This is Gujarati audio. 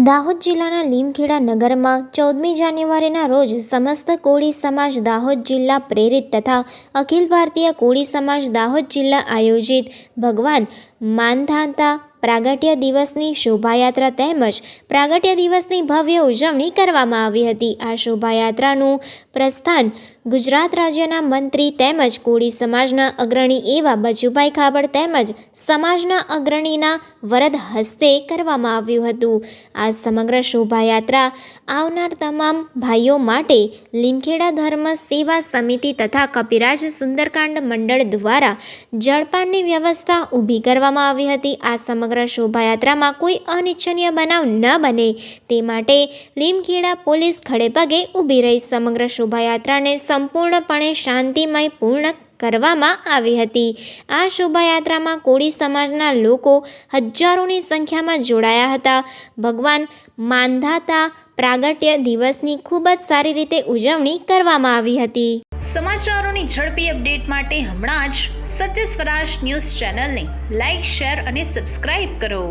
દાહોદ જિલ્લાના લીમખેડા નગરમાં ચૌદમી જાન્યુઆરીના રોજ સમસ્ત કોળી સમાજ દાહોદ જિલ્લા પ્રેરિત તથા અખિલ ભારતીય કોળી સમાજ દાહોદ જિલ્લા આયોજિત ભગવાન માનધાતા પ્રાગટ્ય દિવસની શોભાયાત્રા તેમજ પ્રાગટ્ય દિવસની ભવ્ય ઉજવણી કરવામાં આવી હતી. આ શોભાયાત્રાનું પ્રસ્થાન ગુજરાત રાજ્યના મંત્રી તેમજ કોળી સમાજના અગ્રણી એવા બચુભાઈ ખાબડ તેમજ સમાજના અગ્રણીના વરદ હસ્તે કરવામાં આવ્યું હતું. આ સમગ્ર શોભાયાત્રા આવનાર તમામ ભાઈઓ માટે લીમખેડા ધર્મ સેવા સમિતિ તથા કપિરાજ સુંદરકાંડ મંડળ દ્વારા જળપાનની વ્યવસ્થા ઊભી કરવામાં આવી હતી. આ સમગ્ર શોભાયાત્રામાં કોઈ અનિચ્છનીય બનાવ ન બને. તે માટે લીમખેડા પોલીસ ખડેપગે ઊભી રહી સમગ્ર શોભાયાત્રાને સંપૂર્ણપણે શાંતિમય પૂર્ણ કરવામાં આવી હતી. આ શોભાયાત્રામાં કોળી સમાજના લોકો હજારોની સંખ્યામાં જોડાયા હતા. ભગવાન માનધાતા પ્રાગટ્ય દિવસની ખૂબ જ સારી રીતે ઉજવણી કરવામાં આવી હતી. સમાચારોની ઝડપી અપડેટ માટે હમણાં જ સત્ય સ્વરાજ ન્યૂઝ ચેનલને લાઇક શેર અને સબસ્ક્રાઇબ કરો.